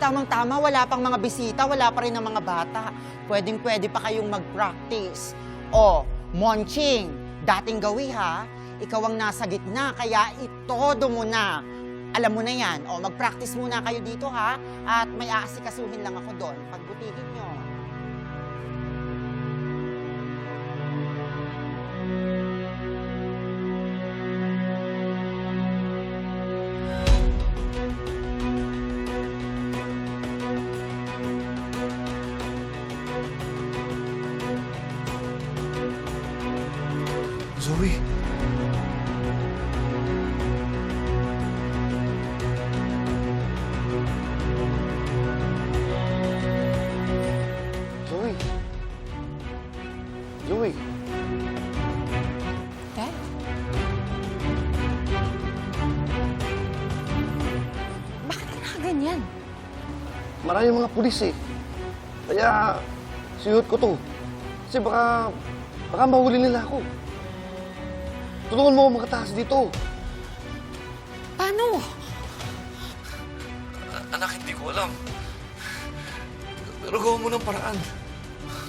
tamang-tama, wala pang mga bisita, wala pa rin ang mga bata. Pwedeng-pwede pa kayong mag-practice. O, Monching, dating gawi ha, ikaw ang nasa gitna, kaya itodo mo na. Alam mo na yan. O, mag-practice muna kayo dito ha, at may aasikasuhin lang ako doon. Pagbutihin nyo. Zoe. Zoe. Zoe. Dad? Bakit ka nakaganyan? Marami mga pulis eh. Kaya, sinuot ko to. Kasi baka, baka mahuli nila ako. Tulungan mo ako makataas dito. Paano? Anak, hindi ko alam. Pero gawa mo ng paraan.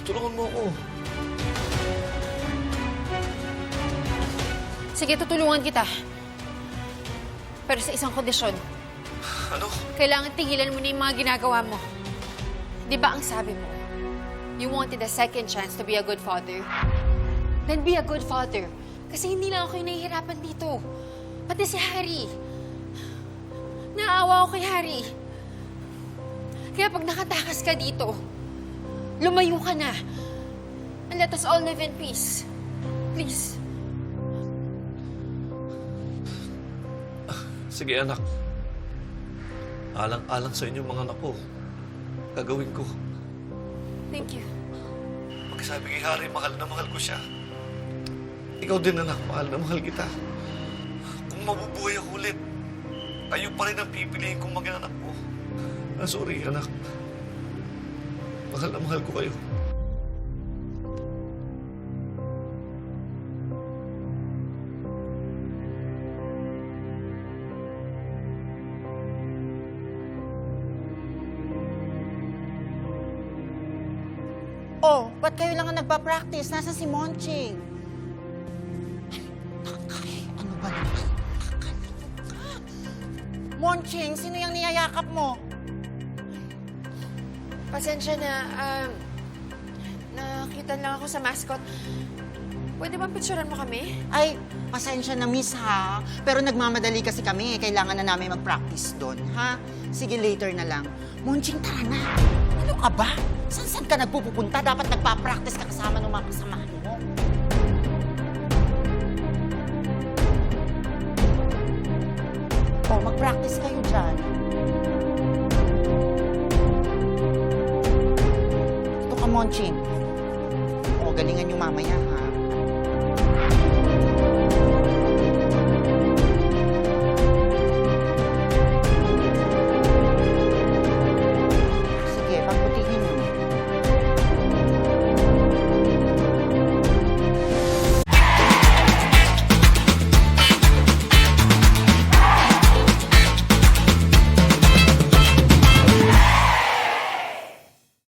Tulungan mo ako. Sige, tutulungan kita. Pero sa isang kondisyon, Ano? kailangan tigilan mo na yung mga ginagawa mo. Di ba ang sabi mo, you wanted a second chance to be a good father? Then be a good father. Kasi hindi lang ako yung nahihirapan dito. Pati si Harry. Naawa ako kay Harry. Kaya pag nakatakas ka dito, lumayo ka na. And let us all live in peace. Please. Sige anak. Alang-alang sa inyo mga anak ko. Gagawin ko. Thank you. Pagsabi kay Harry, mahal na mahal ko siya. Ikaw din anak, mahal na mahal kita. Kung mabubuhay ako ulit, kayo pa rin ang pipiliin kong maging anak ko. Ah, sorry anak. Mahal na mahal ko kayo. Oh, ba't kayo lang ang nagpa-practice? Nasa si Monching? Monching, sino yung niyayakap mo? Pasensya na, um, nakita lang ako sa mascot. Pwede ba picturean mo kami? Ay, pasensya na miss ha. Pero nagmamadali kasi kami. Kailangan na namin mag-practice doon, ha? Sige, later na lang. Monching, tara na. Ano ka ba? Saan-saan ka nagpupunta? Dapat nagpa-practice ka kasama ng mga kasamahan mag-practice kayo dyan. Ito ka, Monching. O, galingan nyo mamaya, ha?